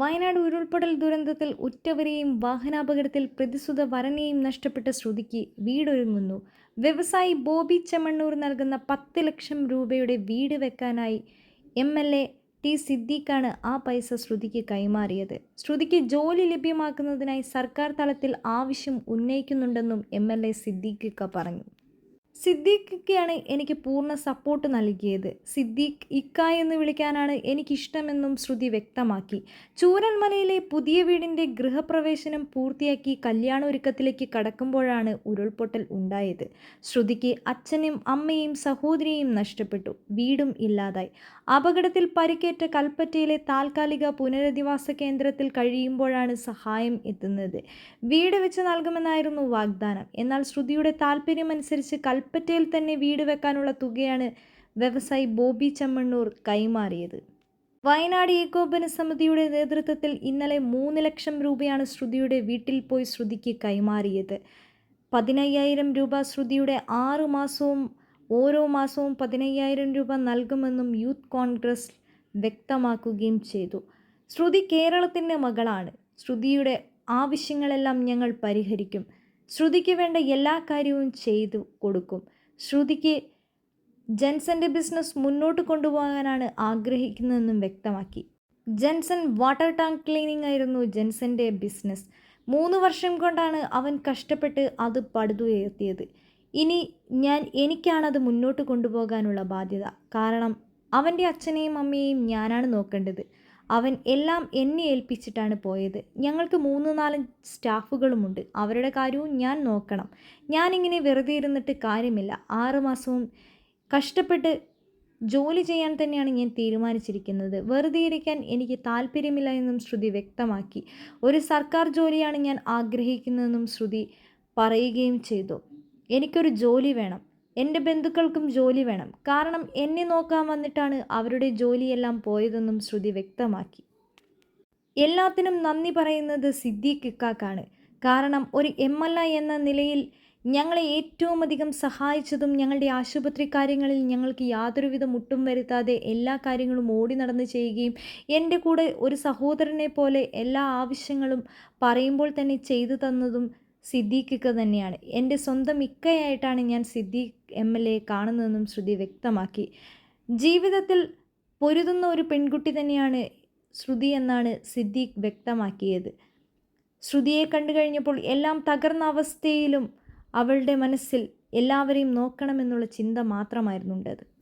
വയനാട് ഉരുൾപൊട്ടൽ ദുരന്തത്തിൽ ഉറ്റവരെയും വാഹനാപകടത്തിൽ പ്രതിസുത വരനെയും നഷ്ടപ്പെട്ട ശ്രുതിക്ക് വീടൊരുങ്ങുന്നു. വ്യവസായി ബോബി ചെമ്മണ്ണൂർ നൽകുന്ന പത്ത് ലക്ഷം രൂപയുടെ വീട് വെക്കാനായി എം എൽ എ ടി സിദ്ദീഖാണ് ആ പൈസ ശ്രുതിക്ക് കൈമാറിയത്. ശ്രുതിക്ക് ജോലി ലഭ്യമാക്കുന്നതിനായി സർക്കാർ തലത്തിൽ ആവശ്യം ഉന്നയിക്കുന്നുണ്ടെന്നും എം എൽ എ സിദ്ദീഖ് പറഞ്ഞു. സിദ്ദീഖിക്കാണ് എനിക്ക് പൂർണ സപ്പോർട്ട് നൽകിയത്. സിദ്ദീഖ് ഇക്ക എന്ന് വിളിക്കാനാണ് എനിക്കിഷ്ടമെന്നും ശ്രുതി വ്യക്തമാക്കി. ചൂരൽമലയിലെ പുതിയ വീടിന്റെ ഗൃഹപ്രവേശനം പൂർത്തിയാക്കി കല്യാണൊരുക്കത്തിലേക്ക് കടക്കുമ്പോഴാണ് ഉരുൾപൊട്ടൽ ഉണ്ടായത്. ശ്രുതിക്ക് അച്ഛനും അമ്മയും സഹോദരിയും നഷ്ടപ്പെട്ടു. വീടും ഇല്ലാതായി. അപകടത്തിൽ പരിക്കേറ്റ കൽപ്പറ്റയിലെ താൽക്കാലിക പുനരധിവാസ കേന്ദ്രത്തിൽ കഴിയുമ്പോഴാണ് സഹായം എത്തുന്നത്. വീട് വെച്ച് നൽകുമെന്നായിരുന്നു വാഗ്ദാനം. എന്നാൽ ശ്രുതിയുടെ താല്പര്യമനുസരിച്ച് കൽപ്പറ്റയിൽ തന്നെ വീട് വെക്കാനുള്ള തുകയാണ് വ്യവസായി ബോബി ചമ്മണ്ണൂർ കൈമാറിയത്. വയനാട് ഏകോപന സമിതിയുടെ നേതൃത്വത്തിൽ ഇന്നലെ മൂന്ന് ലക്ഷം രൂപയാണ് ശ്രുതിയുടെ വീട്ടിൽ പോയി ശ്രുതിക്ക് കൈമാറിയത്. പതിനയ്യായിരം രൂപ ശ്രുതിയുടെ ആറു മാസവും ഓരോ മാസവും പതിനയ്യായിരം രൂപ നൽകുമെന്നും യൂത്ത് കോൺഗ്രസ് വ്യക്തമാക്കുകയും ചെയ്തു. ശ്രുതി കേരളത്തിന്റെ മകളാണ്. ശ്രുതിയുടെ ആവശ്യങ്ങളെല്ലാം ഞങ്ങൾ പരിഹരിക്കും. ശ്രുതിക്ക് വേണ്ട എല്ലാ കാര്യവും ചെയ്തു കൊടുക്കും. ശ്രുതിക്ക് ജെൻസന്റെ ബിസിനസ് മുന്നോട്ട് കൊണ്ടുപോകാനാണ് ആഗ്രഹിക്കുന്നതെന്നും വ്യക്തമാക്കി. ജെൻസൺ വാട്ടർ ടാങ്ക് ക്ലീനിങ് ആയിരുന്നു ജെൻസന്റെ ബിസിനസ് മൂന്ന് വർഷം കൊണ്ടാണ് അവൻ കഷ്ടപ്പെട്ട് അത് പടുതുയർത്തിയത്. ഇനി ഞാൻ എനിക്കാണത് മുന്നോട്ട് കൊണ്ടുപോകാനുള്ള ബാധ്യത. കാരണം അവന്റെ അച്ഛനെയും അമ്മയെയും ഞാനാണ് നോക്കേണ്ടത്. അവൻ എല്ലാം എന്നെ ഏൽപ്പിച്ചിട്ടാണ് പോയത്. ഞങ്ങൾക്ക് മൂന്ന് നാല് സ്റ്റാഫുകളുമുണ്ട്. അവരുടെ കാര്യവും ഞാൻ നോക്കണം. ഞാനിങ്ങനെ വെറുതെ ഇരുന്നിട്ട് കാര്യമില്ല. ആറുമാസവും കഷ്ടപ്പെട്ട് ജോലി ചെയ്യാൻ തന്നെയാണ് ഞാൻ തീരുമാനിച്ചിരിക്കുന്നത്. വെറുതെ ഇരിക്കാൻ എനിക്ക് താല്പര്യമില്ല എന്നും ശ്രുതി വ്യക്തമാക്കി. ഒരു സർക്കാർ ജോലിയാണ് ഞാൻ ആഗ്രഹിക്കുന്നതെന്നും ശ്രുതി പറയുകയും ചെയ്തു. എനിക്കൊരു ജോലി വേണം. എന്റെ ബന്ധുക്കൾക്കും ജോലി വേണം. കാരണം എന്നെ നോക്കാൻ വന്നിട്ടാണ് അവരുടെ ജോലിയെല്ലാം പോയതെന്നും ശ്രുതി വ്യക്തമാക്കി. എല്ലാത്തിനും നന്ദി പറയുന്നത് സിദ്ദീഖ് ഇക്കാക്കാണ്. കാരണം ഒരു എം എൽ എ എന്ന നിലയിൽ ഞങ്ങളെ ഏറ്റവും അധികം സഹായിച്ചതും ഞങ്ങളുടെ ആശുപത്രി കാര്യങ്ങളിൽ ഞങ്ങൾക്ക് യാതൊരുവിധ മുട്ടും വരുത്താതെ എല്ലാ കാര്യങ്ങളും ഓടി നടന്ന് ചെയ്യുകയും എന്റെ കൂടെ ഒരു സഹോദരനെ പോലെ എല്ലാ ആവശ്യങ്ങളും പറയുമ്പോൾ തന്നെ ചെയ്തു തന്നതും സിദ്ദീഖ് ഇക്ക തന്നെയാണ്. എന്റെ സ്വന്തം ഇക്കയായിട്ടാണ് ഞാൻ സിദ്ദീഖ് എം എൽ എ കാണുന്നതെന്നും ശ്രുതി വ്യക്തമാക്കി. ജീവിതത്തിൽ പൊരുതുന്ന ഒരു പെൺകുട്ടി തന്നെയാണ് ശ്രുതി എന്നാണ് സിദ്ദീഖ് വ്യക്തമാക്കിയത്. ശ്രുതിയെ കണ്ടു കഴിഞ്ഞപ്പോൾ എല്ലാം തകർന്ന അവസ്ഥയിലും അവളുടെ മനസ്സിൽ എല്ലാവരെയും നോക്കണമെന്നുള്ള ചിന്ത മാത്രമായിരുന്നുണ്ടത്.